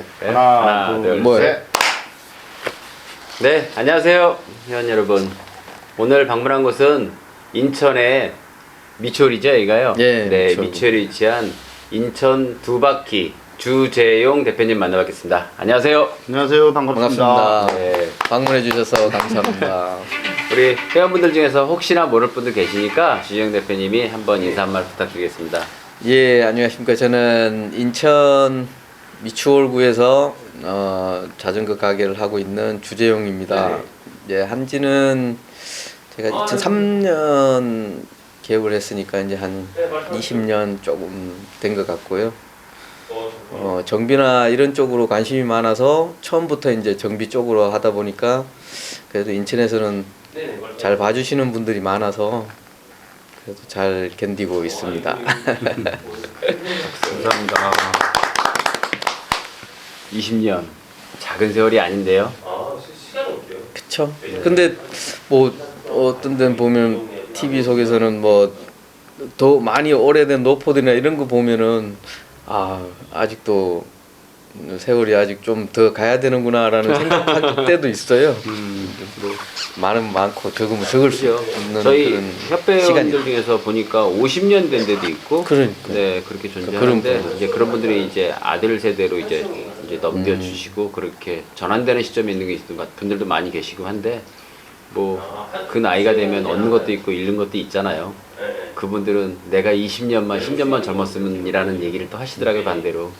시작할까요? 하나, 둘, 뭐요? 셋. 네, 안녕하세요, 회원 여러분. 오늘 방문한 곳은 인천의 미추홀이죠, 여기가요? 예, 네, 미추홀. 미추홀에 위치한 인천 두바퀴 주재용 대표님 만나뵙겠습니다. 안녕하세요. 안녕하세요. 반갑습니다. 반갑습니다. 네, 방문해 주셔서 감사합니다. 우리 회원분들 중에서 혹시나 모를 분들 계시니까 주재용 대표님이 한번 인사 한 말 부탁드리겠습니다. 예, 안녕하십니까. 저는 인천 미추홀구에서 어, 자전거 가게를 하고 있는 주재용입니다. 예, 한지는 제가 2003년 개업을 했으니까 이제 한 20년 조금 된 것 같고요. 어, 정비나 이런 쪽으로 관심이 많아서 처음부터 이제 정비 쪽으로 하다 보니까 그래도 인천에서는 잘 봐주시는 분들이 많아서 그래도 잘 견디고 있습니다. 감사합니다. 20년 작은 세월이 아닌데요. 그쵸? 근데 뭐 어떤 데는 보면 TV 속에서는 뭐 더 많이 오래된 노포들이나 이런 거 보면은 아 아직도 세월이 아직 좀 더 가야 되는구나라는 생각할 때도 있어요. 음, 뭐 많으면 많고 적으면 적을 수 그렇죠. 없는 저희 그런 협회원들 시간이 중에서 보니까 50년 된 데도 있고, 그러니까. 네 그렇게 존재하는데 그런 분. 이제 그런 분들이 이제 아들 세대로 이제 이제 넘겨주시고 그렇게 전환되는 시점에 있는 게 있는 것 분들도 많이 계시고 한데 뭐 그 나이가 되면 얻는 것도 있고 잃는 것도 있잖아요. 그분들은 내가 20년만 10년만 젊었으면이라는 얘기를 또 하시더라고요 반대로.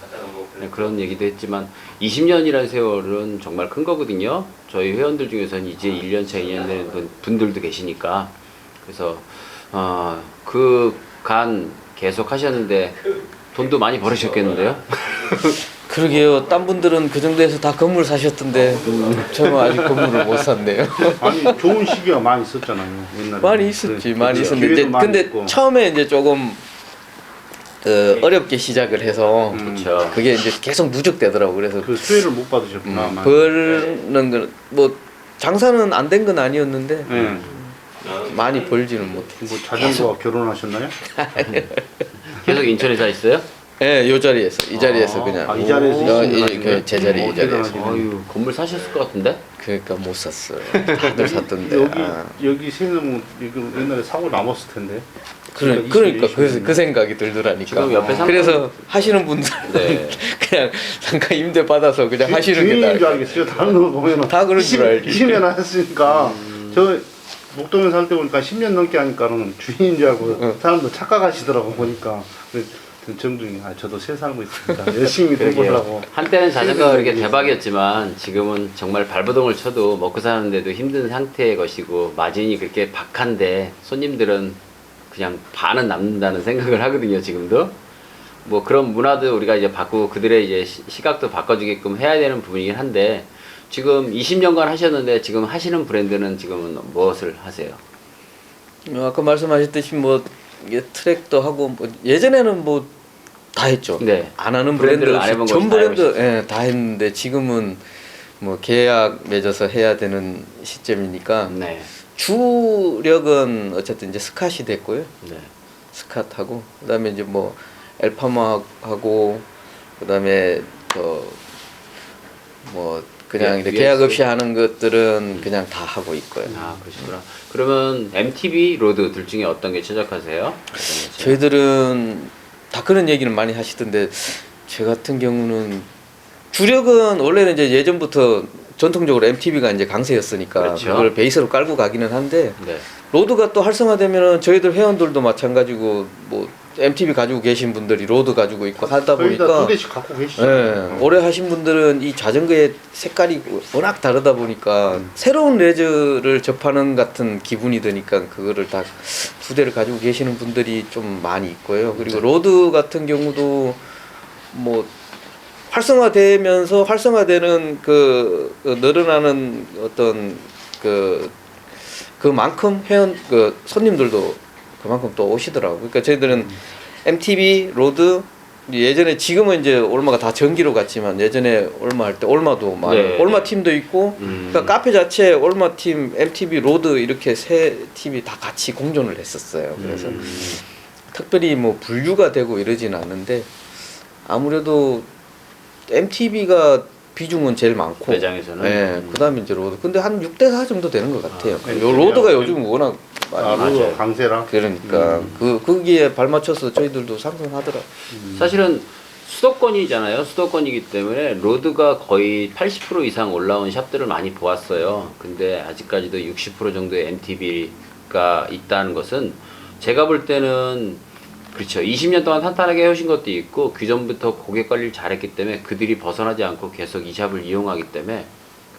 네, 그런 얘기도 했지만 20년이라는 세월은 정말 큰 거거든요. 저희 회원들 중에서는 이제 1년 차, 2년 되는 분- 분들도 계시니까 그래서 어, 그 간 계속 하셨는데 돈도 많이 벌으셨겠는데요? 그러게요. 딴 분들은 그 정도에서 다 건물 사셨던데 저는 아직 건물을 못 샀네요. 아니 좋은 시기가 많이 있었잖아요. 옛날에. 많이 있었지, 그- 많이. 있었는데 이제 많이 근데 있고. 처음에 이제 조금 어, 어렵게 시작을 해서 그렇죠. 그게 이제 계속 누적되더라고. 그래서 그 수혜를 못 받으셨구나. 음, 많이. 벌는 건뭐 장사는 안 된 건 아니었는데 네. 많이 벌지는 못해. 뭐 자전거와 결혼하셨나요? 계속 인천에 사 있어요? 예, 요 자리에서 이 자리에서 아, 그냥 아, 이 자리에서 어, 이- 거 같은데? 그, 제 자리 어, 이 자리에서. 어유 건물 사셨을 것 같은데? 그러니까 못 샀어요. 다들 샀던데. 여기 아. 여기 세는 이거 옛날에 사고 남았을 텐데. 그래, 그러니까 그러니까 20, 그, 20. 그 생각이 들더라니까. 지금 옆에 상권- 그래서 하시는 분들 네. 그냥 잠깐 임대 받아서 그냥 하시는 게 주인인 줄 나을 알겠어요. 다른 거 보면은 다 그런 줄 알지. 20년 했으니까 저 목동에 살 때 보니까 10년 넘게 하니까는 주인인 줄 알고 응. 사람들 착각하시더라고 보니까. 정중히 아 저도 새 살고 있습니다. 열심히. 벌라고. 한때는 자전거가 그렇게 대박이었지만 지금은 정말 발버둥을 쳐도 먹고 사는데도 힘든 상태의 것이고 마진이 그렇게 박한데 손님들은 그냥 반은 남는다는 생각을 하거든요 지금도 뭐 그런 문화도 우리가 이제 바꾸고 그들의 이제 시- 시각도 바꿔주게끔 해야 되는 부분이긴 한데 지금 20년간 하셨는데 지금 하시는 브랜드는 지금은 무엇을 하세요? 어, 아까 말씀하셨듯이 뭐 트랙도 하고 뭐 예전에는 뭐 다 했죠. 네. 안 하는 브랜드 안 해본 전다 브랜드 예, 다 했는데 지금은 뭐 계약 맺어서 해야 되는 시점이니까 네. 주력은 어쨌든 이제 스캇이 됐고요. 네. 스캇하고 그다음에 이제 뭐 엘파마하고 그다음에 저뭐 그냥 예, 이렇게. 계약 없이 하는 것들은 그냥 다 하고 있고요. 아 그러시구나. 그러면 MTB 로드 둘 중에 어떤 게 최적화세요? 어떤 게 최적- 저희들은 다 그런 얘기를 많이 하시던데 제 같은 경우는 주력은 원래는 이제 예전부터 전통적으로 MTB가 이제 강세였으니까 그렇죠. 그걸 베이스로 깔고 가기는 한데 네. 로드가 또 활성화되면은 저희들 회원들도 마찬가지고 뭐 MTB 가지고 계신 분들이 로드 가지고 있고 하다 거의 보니까 두 대씩 갖고 계시죠. 예, 오래 하신 분들은 이 자전거의 색깔이 워낙 다르다 보니까 새로운 레저를 접하는 같은 기분이 드니까 그거를 다 두 대를 가지고 계시는 분들이 좀 많이 있고요. 그리고 로드 같은 경우도 뭐 활성화되면서 활성화되는 그, 그 늘어나는 어떤 그 그만큼 회원 그 손님들도 그만큼 또 오시더라고. 그러니까 저희들은 MTB 로드 예전에 지금은 이제 올마가 다 전기로 갔지만 예전에 올마 할 때 올마도 많이 네. 올마 팀도 있고 음. 그러니까 카페 자체에 올마 팀, MTB 로드 이렇게 세 팀이 다 같이 공존을 했었어요. 그래서 음. 특별히 뭐 분류가 되고 이러진 않는데 아무래도 MTB가 비중은 제일 많고 매장에서는? 네, 음. 그다음에 이제 로드. 근데 한 6대 4 정도 되는 것 같아요. 네, 요 로드가 네. 요즘 워낙 많이 아, 맞아요. 강세라. 그러니까 음. 그 거기에 발맞춰서 저희들도 상승하더라. 사실은 수도권이잖아요. 수도권이기 때문에 로드가 거의 80% 이상 올라온 샵들을 많이 보았어요. 근데 아직까지도 60% 정도의 MTB가 있다는 것은 제가 볼 때는 그렇죠. 20년 동안 탄탄하게 해오신 것도 있고 그 전부터 고객 관리를 잘했기 때문에 그들이 벗어나지 않고 계속 이 샵을 이용하기 때문에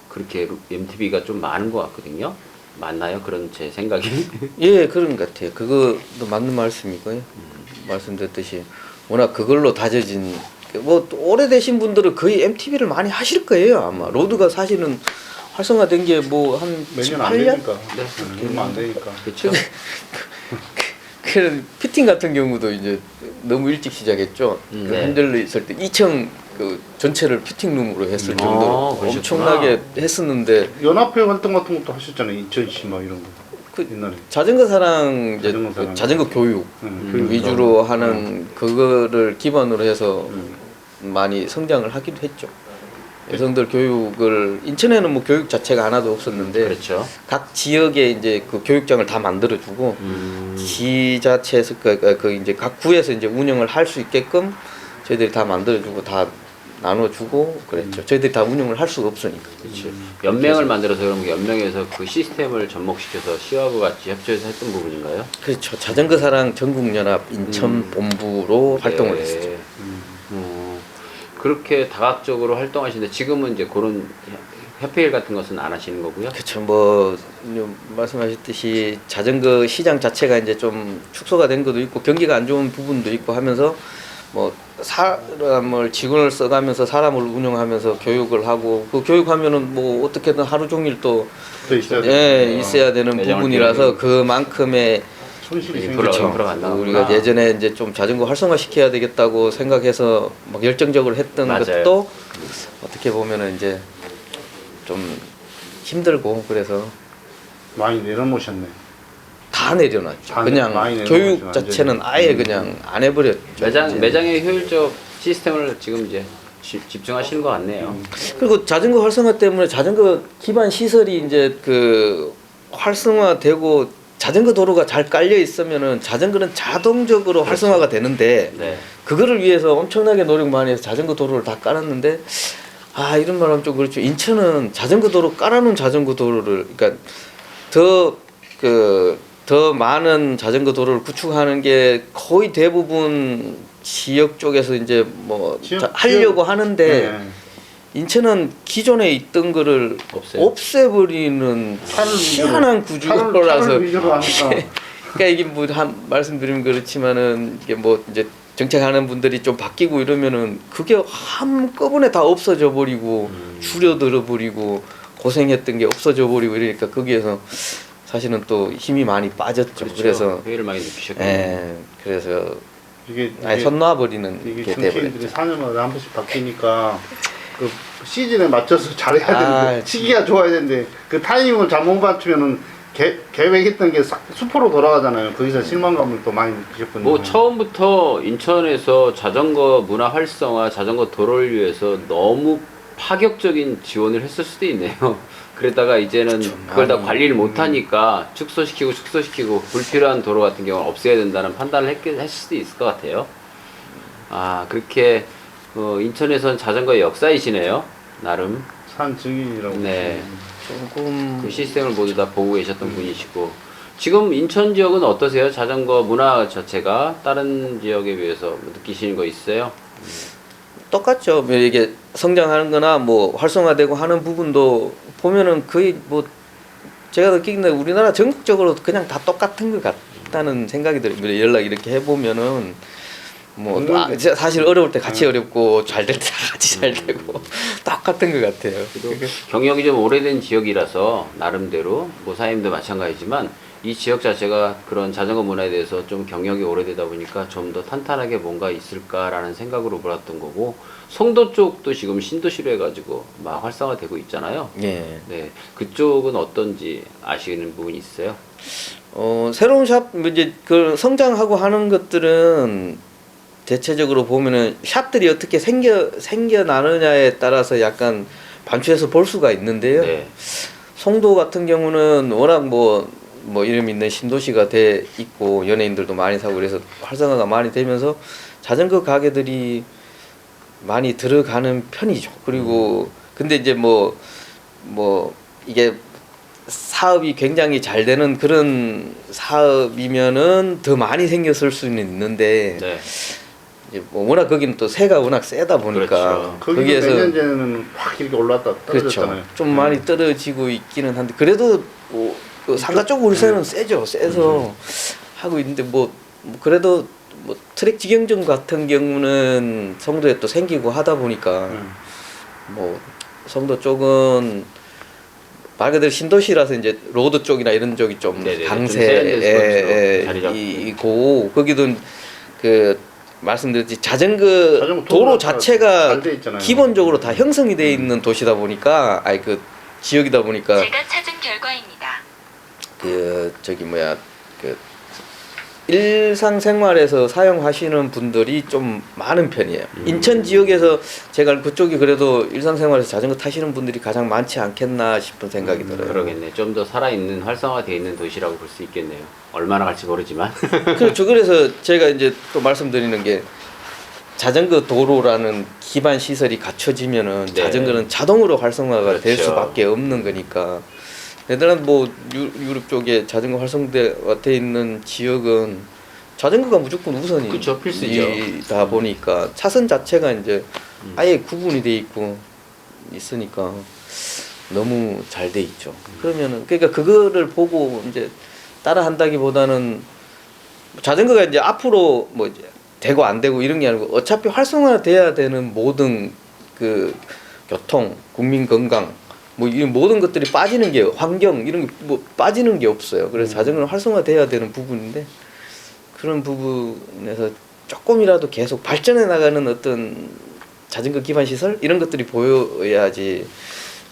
그렇게 MTB가 좀 많은 것 같거든요. 맞나요? 그런 제 생각이. 예, 그런 것 같아요. 그거도 맞는 말씀이고요. 말씀드렸듯이 워낙 그걸로 다져진 뭐 오래되신 분들은 거의 MTB를 많이 하실 거예요 아마 로드가 사실은 활성화된 게 뭐한 몇년 안 18년? 되니까. 네. 음, 얼마 안 되니까. 그렇죠. 그런 피팅 같은 경우도 이제 너무 일찍 시작했죠. 음, 그 네. 핸들러 있을 때 2층 그 전체를 피팅룸으로 했을 음. 정도로 아, 그러셨구나. 엄청나게 했었는데 연합회 활동 같은 것도 하셨잖아요. 2010 막 이런 거. 그 옛날에. 자전거 사랑 이제 자전거 사랑. 그 자전거 교육 음, 그 교육 위주로. 하는 그거를 기반으로 해서 음. 많이 성장을 하기도 했죠. 여성들 교육을 인천에는 뭐 교육 자체가 하나도 없었는데 그렇죠. 각 지역에 이제 그 교육장을 다 만들어주고 음. 지자체에서 그, 그, 그 이제 각 구에서 이제 운영을 할 수 있게끔 저희들이 다 만들어주고 다 나눠주고 그랬죠. 저희들이 다 운영을 할 수가 없으니까. 그렇죠. 연맹을 만들어서 그럼 그 연맹에서 그 시스템을 접목시켜서 시와과 같이 협조해서 했던 부분인가요? 그렇죠. 자전거 사랑 전국연합 인천 음. 본부로 활동을 네. 했었죠. 음. 어, 그렇게 다각적으로 활동하시는데 지금은 이제 그런 협회일 같은 것은 안 하시는 거고요. 그렇죠. 뭐 말씀하셨듯이 자전거 시장 자체가 이제 좀 축소가 된 것도 있고 경기가 안 좋은 부분도 있고 하면서 뭐 사람을 직원을 써가면서 사람을 운영하면서 교육을 하고 그 교육하면은 뭐 어떻게든 하루 종일 또 또 있어야 돼. 예, 있어야 되는 매장을 부분이라서 그만큼의 손실이 인프라, 생기죠. 인프라가 안 나오구나. 우리가 예전에 이제 좀 자전거 활성화 시켜야 되겠다고 생각해서 막 열정적으로 했던 맞아요. 것도 어떻게 보면은 이제 좀 힘들고 그래서 많이 내려놓으셨네. 다 내려놨죠. 다 그냥 많이 교육 자체는 완전히. 아예 음. 그냥 안 해버렸죠. 매장 이제. 매장의 효율적 시스템을 지금 이제 지- 집중하시는 것 같네요. 그리고 자전거 활성화 때문에 자전거 기반 시설이 이제 그 활성화되고 자전거 도로가 잘 깔려 있으면은 자전거는 자동적으로 활성화가 되는데 네. 그거를 위해서 엄청나게 노력 많이 해서 자전거 도로를 다 깔았는데 아 이런 말하면 좀 그렇죠 인천은 자전거 도로 깔아놓은 자전거 도로를 그러니까 더 그 더 많은 자전거 도로를 구축하는 게 거의 대부분 지역 쪽에서 이제 뭐 지역- 자- 하려고 하는데 네. 인천은 기존에 있던 거를 없애요. 없애버리는 차를 희한한 구조라서 차를 위주로 하니까 그러니까 이게 뭐 한 말씀드리면 그렇지만은 이게 뭐 이제 정책하는 분들이 좀 바뀌고 이러면은 그게 한꺼번에 다 없어져 버리고 음. 줄여들어 버리고 고생했던 게 없어져 버리고 이러니까 거기에서 사실은 또 힘이 많이 빠졌죠. 그렇죠. 그래서 회의를 많이 느끼셨군요. 예, 그래서 이게 아예 이게- 놔버리는 이게 게 돼버렸죠. 4년마다 한 번씩 바뀌니까 그 시즌에 맞춰서 잘해야 아, 되는데 시기가 좋아야 되는데 그 타이밍을 잘 못 맞추면은 계, 계획했던 게 사- 수포로 돌아가잖아요. 거기서 실망감을 또 많이 느끼셨군요. 뭐 처음부터 인천에서 자전거 문화 활성화, 자전거 도로를 위해서 너무 파격적인 지원을 했을 수도 있네요. 그러다가 이제는 그걸 다. 관리를 못하니까 축소시키고 축소시키고 불필요한 도로 같은 경우는 없애야 된다는 판단을 했, 했을 수도 있을 것 같아요. 아 그렇게 어, 인천에선 자전거의 역사이시네요. 나름 산 증인이라고. 네. 조금 그 시스템을 모두 다 보고 계셨던 분이시고 지금 인천 지역은 어떠세요? 자전거 문화 자체가 다른 지역에 비해서 뭐 느끼시는 거 있어요? 똑같죠. 뭐 이게 성장하는 거나 뭐 활성화되고 하는 부분도 보면은 거의 뭐 제가 느끼기는 우리나라 전국적으로 그냥 다 똑같은 것 같다는 생각이 들어요. 뭐 연락 이렇게 해보면은 뭐 아, 진짜 사실 어려울 때 같이 네. 어렵고 잘 될 때 같이 잘 되고 똑같은 것 같아요. 경력이 좀 오래된 지역이라서 나름대로 뭐 사임도 마찬가지지만 이 지역 자체가 그런 자전거 문화에 대해서 좀 경력이 오래되다 보니까 좀 더 탄탄하게 뭔가 있을까라는 생각으로 몰았던 거고 송도 쪽도 지금 신도시로 해가지고 막 활성화되고 있잖아요. 예. 네, 그쪽은 어떤지 아시는 부분이 있어요? 어 새로운 샵뭐 이제 그 성장하고 하는 것들은 대체적으로 보면은 샵들이 어떻게 생겨 생겨나느냐에 따라서 약간 반추해서 볼 수가 있는데요. 네. 송도 같은 경우는 워낙 뭐, 뭐 이름 있는 신도시가 돼 있고 연예인들도 많이 사고 그래서 활성화가 많이 되면서 자전거 가게들이 많이 들어가는 편이죠. 그리고 근데 이제 뭐, 뭐 이게 사업이 굉장히 잘 되는 그런 사업이면은 더 많이 생겼을 수는 있는데 네. 이제 뭐 워낙 거기는 또 새가 워낙 세다 보니까 그렇죠. 거기에서 몇년 전에는 확 이렇게 올랐다 떨어졌잖아요. 그렇죠. 좀 많이 떨어지고 있기는 한데 그래도 뭐, 그 상가 쪽 울세는 세죠. 세서 하고 있는데 뭐, 뭐 그래도 뭐 트랙 직영점 같은 경우는 성도에 또 생기고 하다 보니까 음. 뭐 성도 쪽은 말 그대로 신도시라서 이제 로드 쪽이나 이런 쪽이 좀 네네네. 좀 강세 세련된 스포츠로 자리 잡고. 이고 거기도 그 말씀드렸지 자전거, 자전거 도로 자체가. 기본적으로 다 형성이 돼 있는 도시다 보니까 아니 그 지역이다 보니까 제가 찾은 결과입니다. 그 저기 뭐야 그 일상생활에서 사용하시는 분들이 좀 많은 편이에요. 음. 인천 지역에서 제가 그쪽이 그래도 일상생활에서 자전거 타시는 분들이 가장 많지 않겠나 싶은 생각이 음, 들어요. 그러겠네. 좀 더 살아있는 활성화되어 있는 도시라고 볼 수 있겠네요. 얼마나 갈지 모르지만. 그렇죠. 그래서 제가 이제 또 말씀드리는 게 자전거 도로라는 기반 시설이 갖춰지면은 네. 자전거는 자동으로 활성화가 될 그렇죠. 수밖에 없는 거니까. 네덜란드 뭐 유, 유럽 쪽에 자전거 활성화돼 있는 지역은 자전거가 무조건 우선이 그쵸. 다 보니까 차선 자체가 이제 음. 아예 구분이 돼 있고 있으니까 너무 잘 돼 있죠. 그러면은 그러니까 그거를 보고 이제 따라 한다기보다는 자전거가 이제 앞으로 뭐 이제 되고 안 되고 이런 게 아니고 어차피 활성화돼야 되는 모든 그 교통, 국민 건강 뭐 이 모든 것들이 빠지는 게 환경 이런 게뭐 빠지는 게 없어요. 그래서 자전거는 활성화돼야 되는 부분인데 그런 부분에서 조금이라도 계속 발전해 나가는 어떤 자전거 기반 시설 이런 것들이 보여야지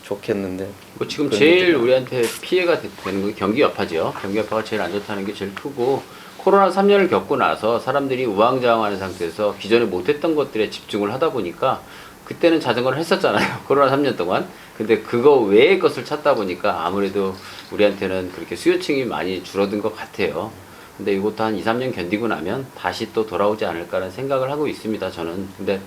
좋겠는데 뭐 지금 제일 문제가. 우리한테 피해가 되- 되는 건 경기 여파죠. 경기 여파가 제일 안 좋다는 게 제일 크고 코로나 3년을 겪고 나서 사람들이 우왕좌왕하는 상태에서 기존에 못했던 것들에 집중을 하다 보니까 그때는 자전거를 했었잖아요. 코로나 3년 동안. 근데 그거 외의 것을 찾다 보니까 아무래도 우리한테는 그렇게 수요층이 많이 줄어든 것 같아요. 근데 이것도 한 2, 3년 견디고 나면 다시 또 돌아오지 않을까라는 생각을 하고 있습니다. 저는. 근데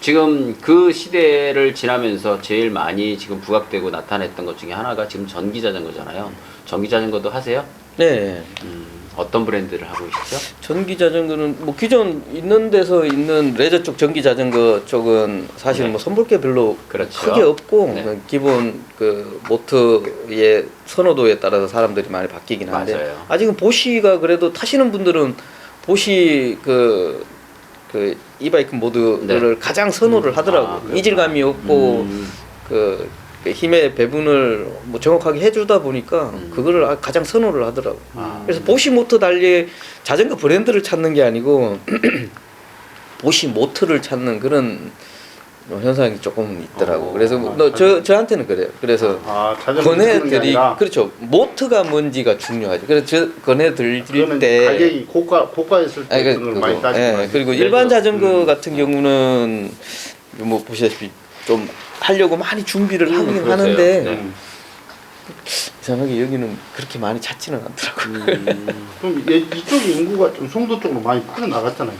지금 그 시대를 지나면서 제일 많이 지금 부각되고 나타냈던 것 중에 하나가 지금 전기 자전거잖아요. 전기 자전거도 하세요? 네 음, 어떤 브랜드를 하고 계시죠? 전기 자전거는 뭐 기존 있는 데서 있는 레저 쪽 전기 자전거 쪽은 사실 네. 뭐 선볼 게 별로 그렇죠. 크게 없고 네. 그냥 기본 그 모터의 선호도에 따라서 사람들이 많이 바뀌긴 한데 맞아요. 아직은 보시가 그래도 타시는 분들은 보시 그 그 이바이크 모드를 가장 선호를 하더라고 네. 아. 이질감이 없고 음, 그, 그 힘의 배분을 뭐 정확하게 해주다 보니까 음. 그거를 아- 가장 선호를 하더라고. 아. 그래서 보시 모터 달리 자전거 브랜드를 찾는 게 아니고 보시 모터를 찾는 그런 현상이 조금 있더라고. 어, 그래서 아, 너 저 저한테는 그래요. 그래서 아 권해드리 그렇죠. 모터가 뭔지가 중요하죠. 그래서 저 권해드릴 때 가격이 고가 고가였을 때 그, 그거. 많이 따지고 예, 그리고 일반 자전거 음. 같은 경우는 뭐 보시다시피 좀 하려고 많이 준비를 하긴 그러세요. 하는데 네. 음. 이상하게 여기는 그렇게 많이 찾지는 않더라고요. 음, 좀 얘- 이쪽 인구가 좀 송도 쪽으로 많이 빠져나갔잖아요.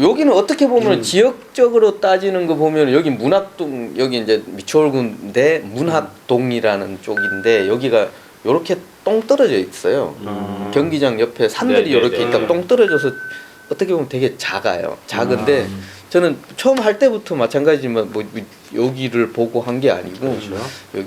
여기는 어떻게 보면 음. 지역적으로 따지는 거 보면 여기 문학동 여기 이제 미추홀군데 문학동이라는 쪽인데 여기가 요렇게 똥 떨어져 있어요. 음. 경기장 옆에 산들이 네, 이렇게 네, 있다 네. 똥 떨어져서 어떻게 보면 되게 작아요. 작은데 음. 저는 처음 할 때부터 마찬가지지만 뭐 여기를 보고 한 게 아니고 그렇죠.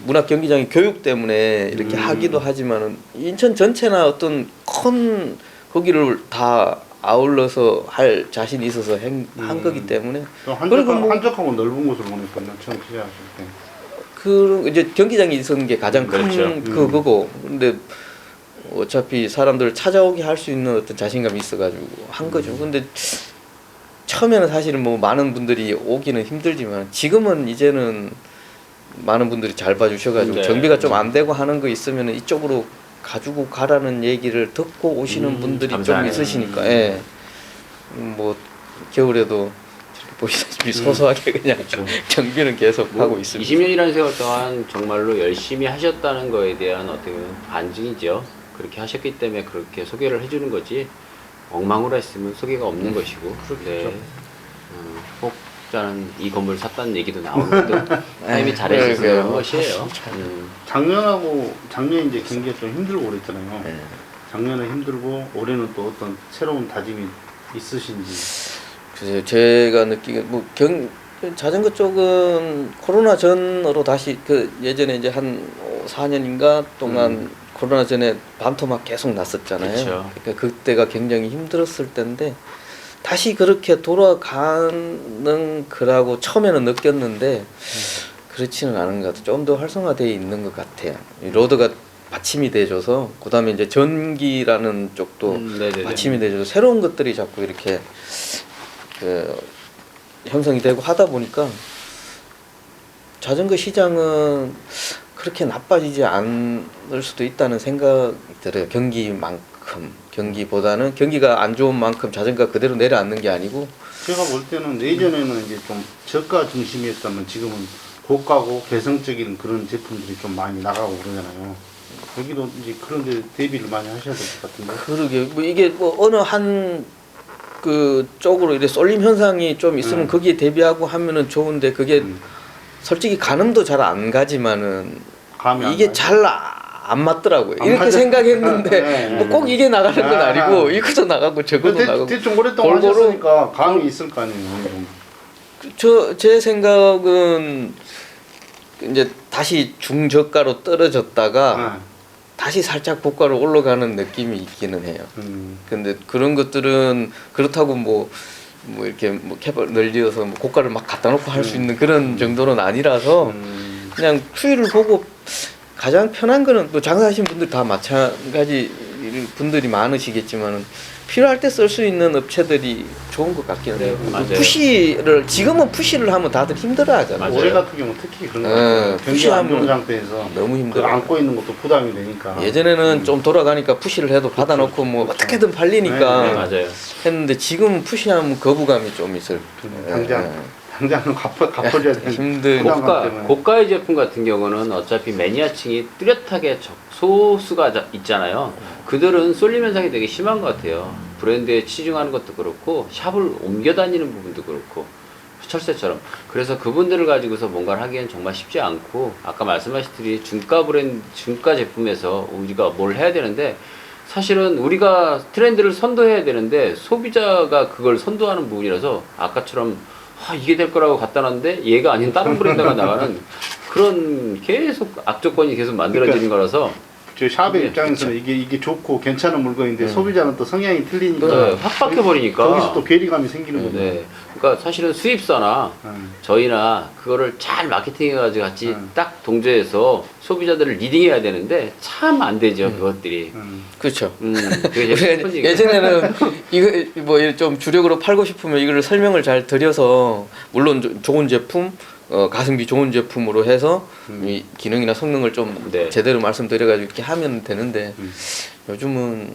문학 경기장이 교육 때문에 이렇게 음. 하기도 하지만은 인천 전체나 어떤 큰 거기를 다 아울러서 할 자신이 있어서 행, 한 음. 거기 때문에 좀 그리고 한적하고, 뭐- 한적하고 넓은 곳을 보니까 처음 시작했을 때. 그 이제 경기장이 있었는 게 가장 큰 그렇죠. 음. 그거고 근데 어차피 사람들을 찾아오게 할 수 있는 어떤 자신감이 있어가지고 한 거죠. 음. 근데 처음에는 사실은 뭐 많은 분들이 오기는 힘들지만 지금은 이제는 많은 분들이 잘 봐주셔가지고 네. 정비가 좀 안 되고 하는 거 있으면 이쪽으로 가지고 가라는 얘기를 듣고 오시는 음, 분들이 감사하네요. 좀 있으시니까 예. 뭐 겨울에도 이렇게 보시다시피 소소하게 그냥 경비는 계속 뭐 하고 있습니다. 20년이라는 세월 동안 정말로 열심히 하셨다는 거에 대한 어떻게 보면 반증이죠. 그렇게 하셨기 때문에 그렇게 소개를 해주는 거지 엉망으로 했으면 소개가 없는 것이고 네. 음, 혹 자는 이 건물 샀다는 얘기도 나오는 것도 타임이 잘해주셔서 그러게요. 그런 것이에요. 음. 작년하고 작년 이제 경기가 좀 힘들고 그랬잖아요. 네. 작년에 힘들고 올해는 또 어떤 새로운 다짐이 있으신지. 글쎄요, 제가 느끼기에 뭐 경 자전거 쪽은 코로나 전으로 다시 그 예전에 이제 한 4년인가 동안 코로나 전에 반토막 계속 났었잖아요. 그쵸. 그러니까 그때가 굉장히 힘들었을 때인데 다시 그렇게 돌아가는 거라고 처음에는 느꼈는데 그렇지는 않은 것 같아요. 좀 더 활성화되어 있는 것 같아요. 이 로드가 받침이 돼줘서 그다음에 이제 전기라는 쪽도 음, 네네네. 받침이 돼줘서 새로운 것들이 자꾸 이렇게 그 형성이 되고 하다 보니까 자전거 시장은 그렇게 나빠지지 않을 수도 있다는 생각이 들어요. 경기만큼 경기보다는 경기가 안 좋은 만큼 자전거가 그대로 내려앉는 게 아니고 제가 볼 때는 예전에는 이제 좀 저가 중심이었다면 지금은 고가고 개성적인 그런 제품들이 좀 많이 나가고 그러잖아요. 여기도 이제 그런 데 대비를 많이 하셔야 될 것 같은데. 그러게 뭐 이게 뭐 어느 한 그 쪽으로 이렇게 쏠림 현상이 좀 있으면 음. 거기에 대비하고 하면은 좋은데 그게 음. 솔직히 가늠도 잘 안 가지만은 감이 안 이게 가요? 잘 안 맞더라고요. 안 이렇게 맞아? 생각했는데 네, 뭐꼭 이게 나가는 건 아, 아니고 아. 이것도 나가고 저것도 대, 나가고. 대충 오랫동안 골고루- 하셨으니까 감이 있을 거 아니에요. 저 제 생각은 이제 다시 중저가로 떨어졌다가 아, 다시 살짝 고가로 올라가는 느낌이 있기는 해요. 음. 근데 그런 것들은 그렇다고 뭐, 뭐 이렇게 뭐 캡을 늘려서 뭐 고가를 막 갖다 놓고 할 수 있는 그런 정도는 아니라서 음. 그냥 추이를 보고 가장 편한 거는 또 장사하시는 분들 다 마찬가지 분들이 많으시겠지만은 필요할 때 쓸 수 있는 업체들이 좋은 것 같기는 해요. 네, 맞아요. 푸시를 지금은 푸시를 하면 다들 힘들어 하잖아요. 맞아요. 올해 같은 경우 특히 그런 거 네. 경기 안 푸시하면 좋은 상태에서 너무 그 힘들어요. 안고 있는 것도 부담이 되니까. 예전에는 좀 돌아가니까 푸시를 해도 받아놓고 뭐 어떻게든 팔리니까 네, 네, 맞아요. 했는데 지금은 푸시하면 거부감이 좀 있을. 음, 당장 예, 당장은 갚아 갚아줘야 되는 힘든 부담감 고가. 고가의 제품 같은 경우는 어차피 매니아층이 뚜렷하게 적- 소수가 자- 있잖아요. 그들은 쏠림 현상이 되게 심한 것 같아요. 브랜드에 치중하는 것도 그렇고 샵을 옮겨 다니는 부분도 그렇고 철새처럼 그래서 그분들을 가지고서 뭔가를 하기엔 정말 쉽지 않고 아까 말씀하셨듯이 중가 브랜드 중가 제품에서 우리가 뭘 해야 되는데 사실은 우리가 트렌드를 선도해야 되는데 소비자가 그걸 선도하는 부분이라서 아까처럼 아, 이게 될 거라고 갖다 놨는데 얘가 아닌 다른 브랜드가 나가는 그런 계속 악조건이 계속 만들어지는 거라서 저 샵의 네, 입장에서는 이게 이게 좋고 괜찮은 물건인데 소비자는 또 성향이 틀리니까 네, 확 바뀌어버리니까 거기서 또 괴리감이 생기는 거죠. 네. 그러니까 사실은 수입사나 음. 저희나 그거를 잘 마케팅해가지고 같이 음. 딱 동조해서 소비자들을 리딩해야 되는데 참 안 되죠 그것들이. 음. 그렇죠. 음, 그게 우리가. 예전에는 이거 뭐 좀 주력으로 팔고 싶으면 이거를 설명을 잘 드려서 물론 조- 좋은 제품 어, 가성비 좋은 제품으로 해서 이 기능이나 성능을 좀 네. 제대로 말씀드려가지고 이렇게 하면 되는데 음. 요즘은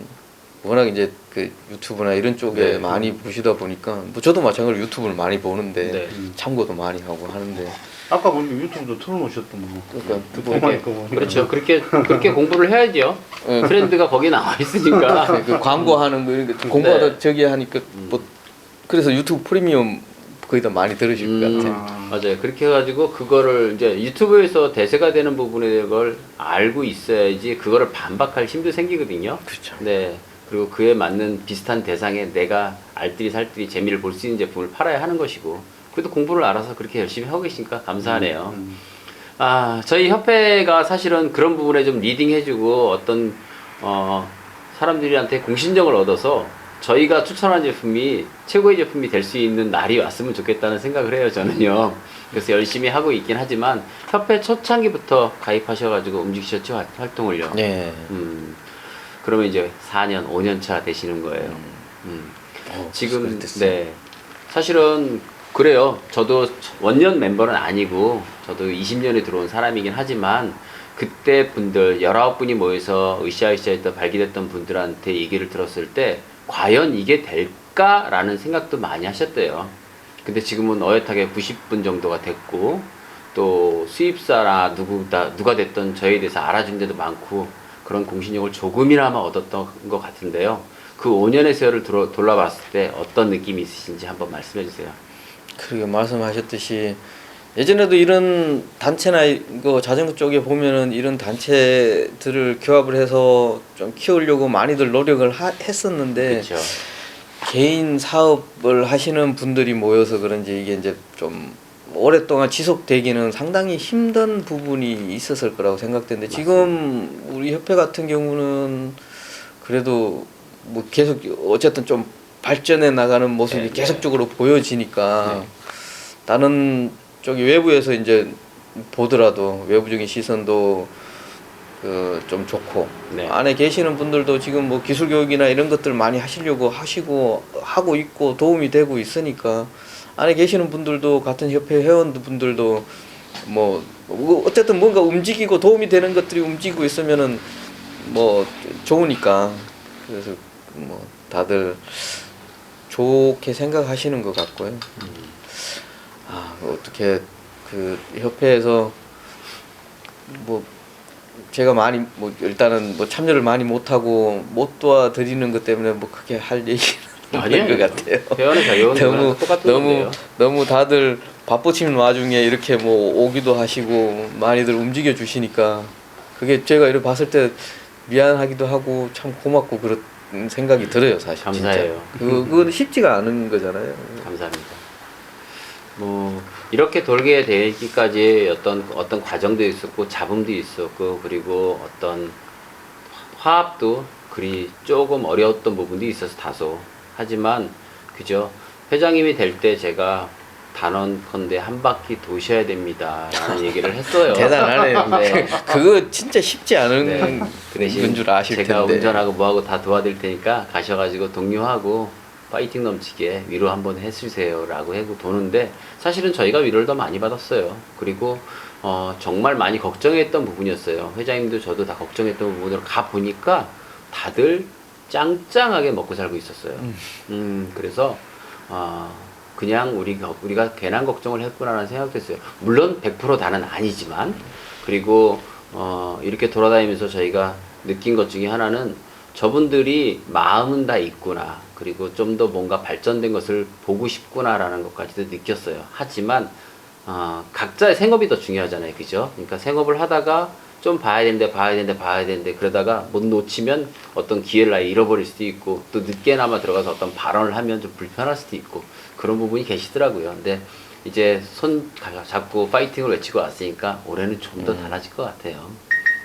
워낙 이제 그 유튜브나 이런 쪽에 네. 많이 보시다 보니까 뭐 저도 마찬가지로 유튜브를 많이 보는데 네. 참고도 많이 하고 하는데 아까 보니까 유튜브도 틀어놓으셨더만. 그러니까 듣고 뭐 보니까 보니까. 그렇죠. 그렇게 그렇게 공부를 해야죠. 어, 트렌드가 거기 나와 있으니까. 그 광고하는 거 이런 거 공부하다 네. 저기 하니까 뭐 그래서 유튜브 프리미엄 거의 다 많이 들으실 것 음, 같아요. 아. 맞아요. 그렇게 해가지고 그거를 이제 유튜브에서 대세가 되는 부분에 걸 알고 있어야지 그거를 반박할 힘도 생기거든요. 그렇죠. 네. 그리고 그에 맞는 비슷한 대상에 내가 알뜰히 살뜰히 재미를 볼 수 있는 제품을 팔아야 하는 것이고 그래도 공부를 알아서 그렇게 열심히 하고 계시니까 감사하네요. 음. 아, 저희 협회가 사실은 그런 부분에 좀 리딩해주고 어떤, 어, 사람들한테 공신력을 얻어서 저희가 추천한 제품이 최고의 제품이 될 수 있는 날이 왔으면 좋겠다는 생각을 해요, 저는요. 그래서 열심히 하고 있긴 하지만 협회 초창기부터 가입하셔가지고 움직이셨죠, 활- 활동을요. 네. 음, 그러면 이제 4년, 5년 차 되시는 거예요. 음. 어, 지금. 네 사실은 그래요. 저도 원년 멤버는 아니고 저도 20년에 들어온 사람이긴 하지만 그때 분들 19분이 모여서 으쌰으쌰 했던 발기됐던 분들한테 얘기를 들었을 때 과연 이게 될 할까라는 생각도 많이 하셨대요. 근데 지금은 어엿하게 90분 정도가 됐고 또 수입사나 누구다 누가 됐던 저에 대해서 알아준 데도 많고 그런 공신력을 조금이나마 얻었던 것 같은데요. 그 5년의 세월을 돌아, 돌아봤을 때 어떤 느낌이 있으신지 한번 말씀해 주세요. 그러게 말씀하셨듯이 예전에도 이런 단체나 이거 자전거 쪽에 보면은 이런 단체들을 교합을 해서 좀 키우려고 많이들 노력을 하, 했었는데 그렇죠. 개인 사업을 하시는 분들이 모여서 그런지 이게 이제 좀 오랫동안 지속되기는 상당히 힘든 부분이 있었을 거라고 생각되는데 지금 우리 협회 같은 경우는 그래도 뭐 계속 어쨌든 좀 발전해 나가는 모습이 네, 네. 계속적으로 보여지니까 네. 다른 쪽이 외부에서 이제 보더라도 외부적인 시선도 그 좀 좋고 네. 안에 계시는 분들도 지금 뭐 기술 교육이나 이런 것들 많이 하시려고 하시고 하고 있고 도움이 되고 있으니까 안에 계시는 분들도 같은 협회 회원분들도 뭐뭐 어쨌든 뭔가 움직이고 도움이 되는 것들이 움직이고 있으면은 뭐 좋으니까 그래서 뭐 다들 좋게 생각하시는 것 같고요. 아 어떻게 그 협회에서 뭐 제가 많이 뭐 일단은 뭐 참여를 많이 못하고 못 도와드리는 것 때문에 뭐 크게 할 얘기는 없는 것 같아요. 회원의 자유는 너무 똑같은 너무 건데요. 너무 다들 바쁘신 와중에 이렇게 뭐 오기도 하시고 많이들 움직여 주시니까 그게 제가 이렇게 봤을 때 미안하기도 하고 참 고맙고 그런 생각이 들어요 사실. 감사해요. 진짜. 그 그건 쉽지가 않은 거잖아요. 감사합니다. 뭐 이렇게 돌게 되기까지 어떤 어떤 과정도 있었고 잡음도 있었고 그리고 어떤 화합도 그리 조금 어려웠던 부분도 있어서 다소 하지만 그죠 회장님이 될 때 제가 단언컨대 한 바퀴 도셔야 됩니다 라는 얘기를 했어요. 대단하네요. 네. 그거 진짜 쉽지 않은 네. 그 대신 건줄 아실 제가 텐데. 운전하고 뭐하고 다 도와드릴 테니까 가셔가지고 독려하고 파이팅 넘치게 위로 한번 해주세요 라고 하고 도는데 사실은 저희가 위로를 더 많이 받았어요. 그리고 어, 정말 많이 걱정했던 부분이었어요. 회장님도 저도 다 걱정했던 부분으로 가 보니까 다들 짱짱하게 먹고 살고 있었어요. 음, 그래서 어, 그냥 우리가 우리가 괜한 걱정을 했구나라는 생각도 했어요. 물론 100% 다는 아니지만 그리고 어, 이렇게 돌아다니면서 저희가 느낀 것 중에 하나는 저분들이 마음은 다 있구나. 그리고 좀 더 뭔가 발전된 것을 보고 싶구나라는 것까지도 느꼈어요. 하지만 어, 각자의 생업이 더 중요하잖아요. 그죠? 그러니까 생업을 하다가 좀 봐야 되는데 봐야 되는데 봐야 되는데 그러다가 못 놓치면 어떤 기회를 아예 잃어버릴 수도 있고 또 늦게나마 들어가서 어떤 발언을 하면 좀 불편할 수도 있고 그런 부분이 계시더라고요. 근데 이제 손 가- 잡고 파이팅을 외치고 왔으니까 올해는 좀더 달라질 것 같아요.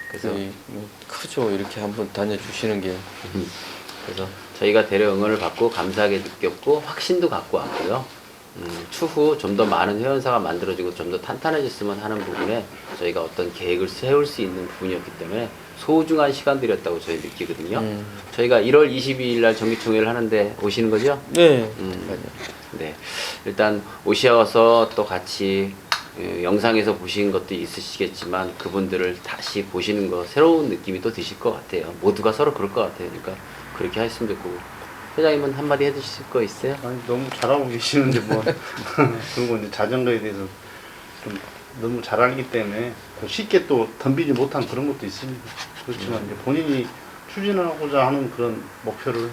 그래서 이, 뭐 크죠 이렇게 한번 다녀주시는 게 음, 그래서 저희가 대려 응원을 받고 감사하게 느꼈고 확신도 갖고 왔고요. 음, 추후 좀 더 많은 회원사가 만들어지고 좀 더 탄탄해졌으면 하는 부분에 저희가 어떤 계획을 세울 수 있는 부분이었기 때문에 소중한 시간들이었다고 저희 느끼거든요. 음. 저희가 1월 22일 날 정기총회를 하는데 오시는 거죠? 네. 음. 맞아요. 네. 일단 오셔서 또 같이 예, 영상에서 보신 것도 있으시겠지만 그분들을 다시 보시는 거 새로운 느낌이 또 드실 것 같아요. 모두가 서로 그럴 것 같아요. 그러니까 그렇게 하셨으면 좋고 회장님은 한마디 해주실 거 있어요? 아니 너무 잘하고 계시는데 뭐 그리고 이제 자전거에 대해서 좀 너무 잘 알기 때문에 또 쉽게 또 덤비지 못한 그런 것도 있습니다. 그렇지만 이제 본인이 추진하고자 하는 그런 목표를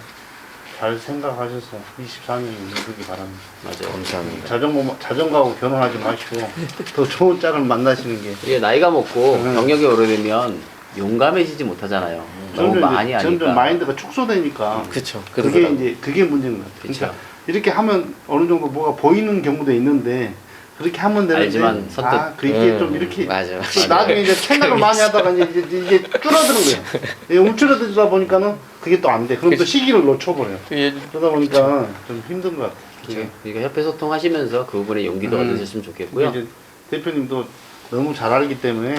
잘 생각하셔서 24년이 이루기 바랍니다. 맞아요. 감사합니다. 자전거 자전거하고 결혼하지 마시고 더 좋은 짝을 만나시는 게 이게 나이가 먹고 음. 경력이 오래되면 용감해지지 못하잖아요. 너무 점점 많이 이제 하니까. 점점 마인드가 축소되니까 그렇죠. 그게 그러더라고요. 이제 그게 문제인 것 같아요. 그러니까 그쵸. 이렇게 하면 어느 정도 뭐가 보이는 경우도 있는데 그렇게 하면 되는데 알지만 선뜻. 아 그게 음, 좀 이렇게 맞아, 또 맞아. 나중에 이제 생각을 많이 하다가 이제 이제, 이제 줄어드는 거예요. 이게 움츠러들다 보니까는 그게 또 안 돼. 그럼 또 시기를 놓쳐버려요. 그게 그러다 보니까 좀 힘든 것 같아요. 그렇죠. 그러니까 협회 소통하시면서 그 부분에 용기도 음. 얻으셨으면 좋겠고요. 이제 대표님도 너무 잘 알기 때문에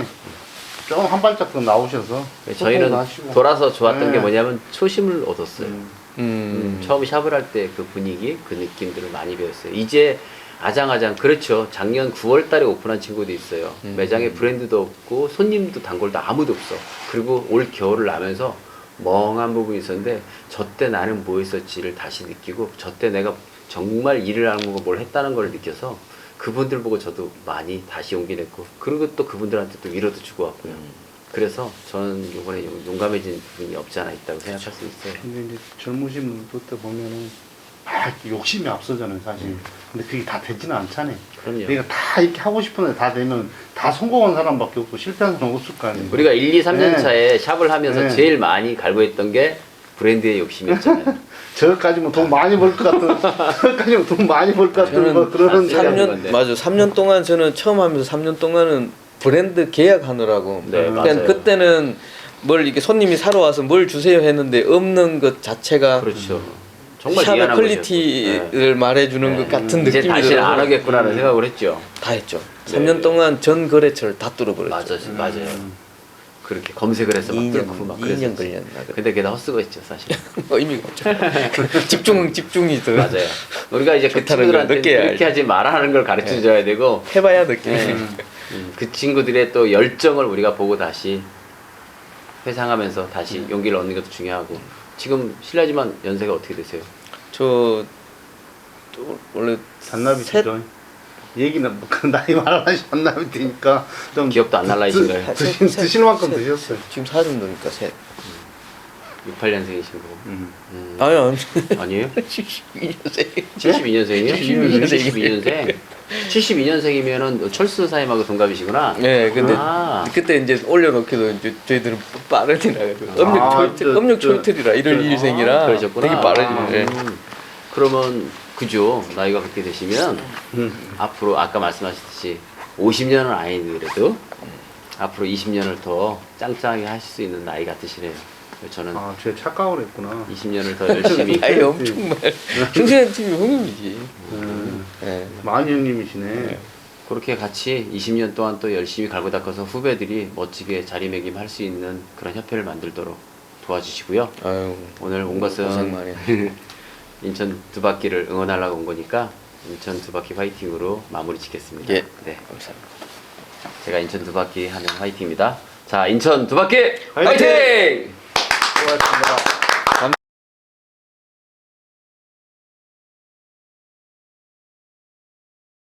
조금 한 발짝 더 나오셔서 네, 저희는 소통도 하시고. 돌아서 좋았던 게 네. 뭐냐면 초심을 얻었어요. 음. 음. 음, 처음 샵을 할 때 그 분위기, 그 느낌들을 많이 배웠어요. 이제 아장아장 그렇죠. 작년 9월 달에 오픈한 친구도 있어요. 음. 매장에 브랜드도 없고 손님도 단골도 아무도 없어. 그리고 올 겨울을 나면서 멍한 부분이 있었는데 저 때 나는 뭐 했었지를 다시 느끼고 저 때 내가 정말 일을 하는 거뭘 했다는 걸 느껴서 그분들 보고 저도 많이 다시 용기 냈고 그리고 또 그분들한테 또 위로도 주고 왔고요. 그래서 저는 이번에 용- 용감해진 부분이 없지 않아 있다고 생각할 수 있어요. 근데 이제 젊으신 분들 보면은 막 욕심이 앞서잖아요, 사실. 근데 그게 다 되지는 않잖아요. 그럼요. 내가 다 이렇게 하고 싶은데 다 되면 다 성공한 사람밖에 없고 실패한 사람 없을 거 아니에요. 우리가 1, 2, 3년 네. 차에 샵을 하면서 네. 제일 많이 갈구했던 게 브랜드의 욕심이었잖아요. 저까지면 돈 많이 벌 것 같은, 저까지면 돈 많이 벌 것 같은 뭐 그러는 아, 삼 년- 3년 건데. 맞아. 3년 동안 저는 처음 하면서 3년 동안은 브랜드 계약하느라고. 네, 그러니까 맞아요. 그때는 뭘 이렇게 손님이 사러 와서 뭘 주세요 했는데 없는 것 자체가 그렇죠. 정말 샵의 미안한 퀄리티를 거죠. 네. 말해주는 것 같은 이제 느낌이 다시는 들어서 안 하겠구나라는 생각을 했죠. 다 했죠. 네. 3년 동안 전 거래처를 다 뚫어버렸죠. 맞아요, 맞아요. 그렇게 검색을 해서 막 2년, 뚫고 막 2년 그랬었지. 걸렸나 그래. 근데 그게 다 헛수고했죠, 사실. 의미가 없죠. 집중은 집중이 더 맞아요. 우리가 이제 그 좋다는 걸 친구들한테 느껴야 그렇게 하지 말아라는 걸 가르쳐 줘야 되고 해봐야 느끼. 네. 음, 그 친구들의 또 열정을 우리가 보고 다시 회상하면서 다시 음. 용기를 얻는 것도 중요하고 지금 실례지만 연세가 어떻게 되세요? 저또 원래 잔나비 셋- 죠 얘기는 뭐그 나이 말하시 잔나비 되니까 좀 기억도 안 날라이신가요? 드, 드신, 드실 만큼 셋. 드셨어요. 지금 사준다니까 셋. 68년생이신 거고. 음. 음, 아니 아니. 아니에요? 72년생. 72년생이요? 72년생이요. 72년생. 72년생이면은 철수 사임하고 동갑이시구나. 네, 근데 아. 그때 이제 올려놓기도 이제 저희들은 나가지고 아, 음력 초이틀, 저- 음력 저- 초이틀이라 일월 저- 2일생이라 아, 그러셨구나. 되게 빠르지. 음, 그러면 그죠. 나이가 그렇게 되시면 음. 앞으로 아까 말씀하셨듯이 50년은 아니더라도 앞으로 20년을 더 짱짱하게 하실 수 있는 나이 같으시네요. 저는 아, 제가 착각을 했구나. 20년을 더 열심히 아이 엄청 말. 중세한 팀이 형님이지. 음. 네. 많이 형님이시네. 그렇게 같이 20년 동안 또 열심히 갈고 닦아서 후배들이 멋지게 자리매김할 수 있는 그런 협회를 만들도록 도와주시고요. 아유 오늘 온 것은 고생 많이 인천 두 바퀴를 응원하려고 온 거니까 인천 두 바퀴 화이팅으로 마무리 짓겠습니다. 예. 네. 감사합니다. 제가 인천 두 바퀴 하는 화이팅입니다. 자, 인천 두 바퀴 화이팅! 화이팅! 고맙습니다.